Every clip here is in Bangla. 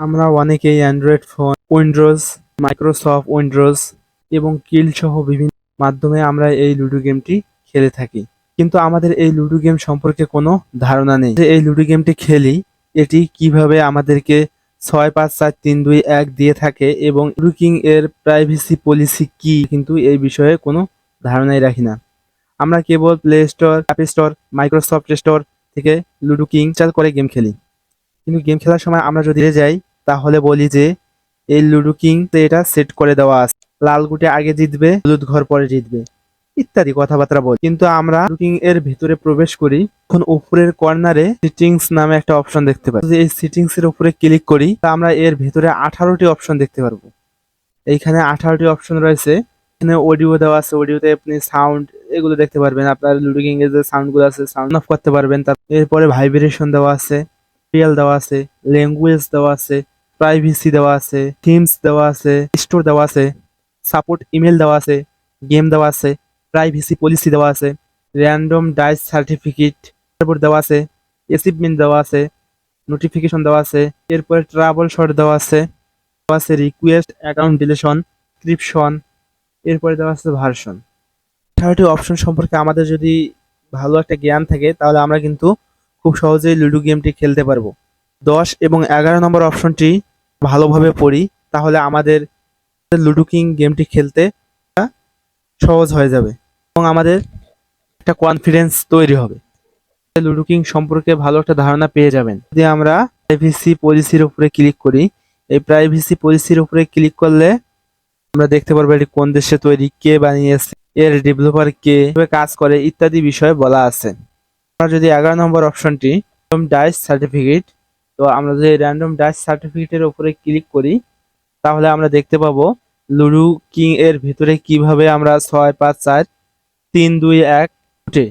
আমরা অনেকেই Android phone Windows Microsoft Windows এবং কিল সহ বিভিন্ন মাধ্যমে আমরা এই লুডো গেমটি খেলে থাকি। কিন্তু আমাদের এই লুডো গেম সম্পর্কে কোনো ধারণা নেই। যে এই লুডো গেমটি খেলি, এটি কীভাবে আমাদেরকে ছয় পাঁচ চার তিন দুই এক দিয়ে থাকে এবং লুডো কিং এর প্রাইভেসি পলিসি কি, কিন্তু এই বিষয়ে কোনো ধারণাই রাখি না। আমরা কেবল Play Store App Store Microsoft Store থেকে লুডো কিং চাল করে গেম খেলি। কিন্তু গেম খেলার সময় আমরা যদি যাই তাহলে বলি যে, এই লুডো কিং তে এটা সেট করে দেওয়া আছে। লাল গুটে আগে জিতবে, হলুদ ঘর পরে জিতবে, ইত্যাদি কথাবার্তা বলি। কিন্তু আমরা লুকিং এর ভিতরে প্রবেশ করি তখন উপরের কর্নারে সিটিংস নামে একটা অপশন দেখতে পাই। যদি এই সিটিংস এর উপরে ক্লিক করি, তা আমরা এর ভিতরে আঠারোটি অপশন দেখতে পারব। এইখানে আঠারোটি অপশন রয়েছে। এখানে অডিও দেওয়া আছে অডিওতে আপনি সাউন্ড এগুলো দেখতে পারবেন। আপনার লুডো এর যে সাউন্ডগুলো আছে সাউন্ড অফ করতে পারবেন। তার এরপরে ভাইব্রেশন দেওয়া আছে রিয়েল দেওয়া আছে ল্যাঙ্গুয়েজ দেওয়া আছে। প্রাইভেসি দেওয়া আছে থিমস দেওয়া আছে স্টোর দেওয়া আছে সাপোর্ট ইমেল দেওয়া আছে গেম দেওয়া আছে প্রাইভেসি পলিসি দেওয়া আছে র্যান্ডম ডাইস সার্টিফিকেট তারপর দেওয়া আছে অ্যাচিভমেন্ট দেওয়া আছে নোটিফিকেশন দেওয়া আছে এরপরে ট্রাভেল শর্ট দেওয়া আছে দেওয়া আছে রিকোয়েস্ট অ্যাকাউন্ট ডিলেশন ক্রিপশন এরপরে দেওয়া আছে ভার্সন আঠারোটি অপশন সম্পর্কে আমাদের যদি ভালো একটা জ্ঞান থাকে তাহলে আমরা কিন্তু খুব সহজেই লুডো গেমটি খেলতে পারব দশ এবং এগারো নম্বর অপশনটি ভালোভাবে পড়ি, তাহলে আমাদের লুডো কিং গেমটি খেলতে সহজ হয়ে যাবে এবং আমাদের একটা কনফিডেন্স তৈরি হবে। লুডো কিং সম্পর্কে ভালো একটা ধারণা পেয়ে যাবেন। যদি আমরা প্রাইভেসি পলিসির উপরে ক্লিক করি, এই প্রাইভেসি পলিসির উপরে ক্লিক করলে আমরা দেখতে পারব এটি কোন দেশে তৈরি, কে বানিয়েছে, এর ডেভেলপার কে কাজ করে ইত্যাদি বিষয়ে বলা আছে। আমরা যদি এগারো নম্বর অপশনটি ডাইস সার্টিফিকেট তো আমরা যদি র্যান্ডম ডাইস সার্টিফিকেটের উপরে ক্লিক করি, তাহলে আমরা দেখতে পাবো লুডু কিং এর ভিতরে কীভাবে আমরা ছয়, পাঁচ, চার, তিন, দুই, এক উঠে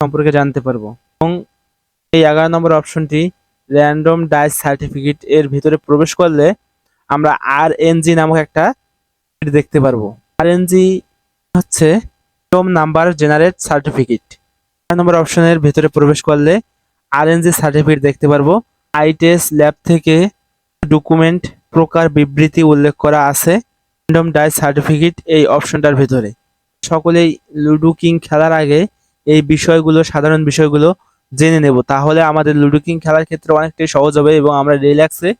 সম্পর্কে জানতে পারব। এবং এই এগারো নম্বর অপশনটি র্যান্ডম ডাইস সার্টিফিকেট এর ভিতরে প্রবেশ করলে আমরা আর এনজি নামক একটা দেখতে পারব। আর এনজি হচ্ছে নাম্বার জেনারেট সার্টিফিকেট নম্বর অপশনের ভেতরে প্রবেশ করলে আর আরএনজি সার্টিফিকেট দেখতে পারব। আইটেস ল্যাব থেকে ডকুমেন্ট প্রকার বিবৃতি উল্লেখ করা আছে। র্যান্ডম ডাই সার্টিফিকেট এই অপশনটার ভেতরে। সকলেই লুডো কিং খেলার আগে এই বিষয়গুলো, সাধারণ বিষয়গুলো জেনে নেব। তাহলে আমাদের লুডো কিং খেলার ক্ষেত্রে অনেকটাই সহজ হবে এবং আমরা রিল্যাক্সে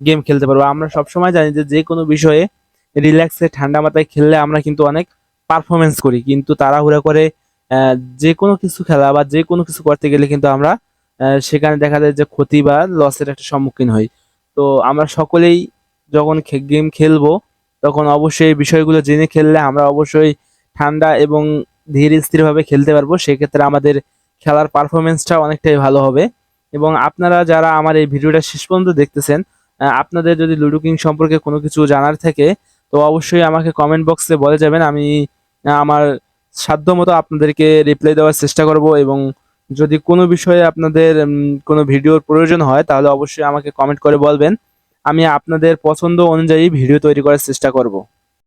গেম খেলতে পারব। আমরা সবসময় জানি যে যে কোনো বিষয়ে রিল্যাক্সে, ঠান্ডা মাথায় খেললে আমরা কিন্তু অনেক পারফরমেন্স করি। কিন্তু তাড়াহুড়া করে যে কোনো কিছু খেলা বা যে কোনো কিছু করতে গেলে কিন্তু আমরা সেখানে দেখা যায় যে ক্ষতি বা লসের একটা সম্মুখীন হই। তো আমরা সকলেই যখন গেম খেলব, তখন অবশ্যই বিষয়গুলো জেনে খেললে আমরা অবশ্যই ঠান্ডা এবং ধীর স্থিরভাবে খেলতে পারব। সেক্ষেত্রে আমাদের খেলার পারফরমেন্সটা অনেকটাই ভালো হবে। এবং আপনারা যারা আমার এই ভিডিওটা শেষ পর্যন্ত দেখতেছেন আপনাদের যদি লুডো কিং সম্পর্কে কোনো কিছু জানার থাকে, তো অবশ্যই আমাকে কমেন্ট বক্সে বলে যাবেন। আমি আমার সাধ্যমতো আপনাদেরকে রিপ্লাই দেওয়ার চেষ্টা করব এবং যদি কোনো বিষয়ে আপনাদের কোনো ভিডিওর প্রয়োজন হয়, তাহলে অবশ্যই আমাকে কমেন্ট করে বলবেন। আমি আপনাদের পছন্দ অনুযায়ী ভিডিও তৈরি করার চেষ্টা করব।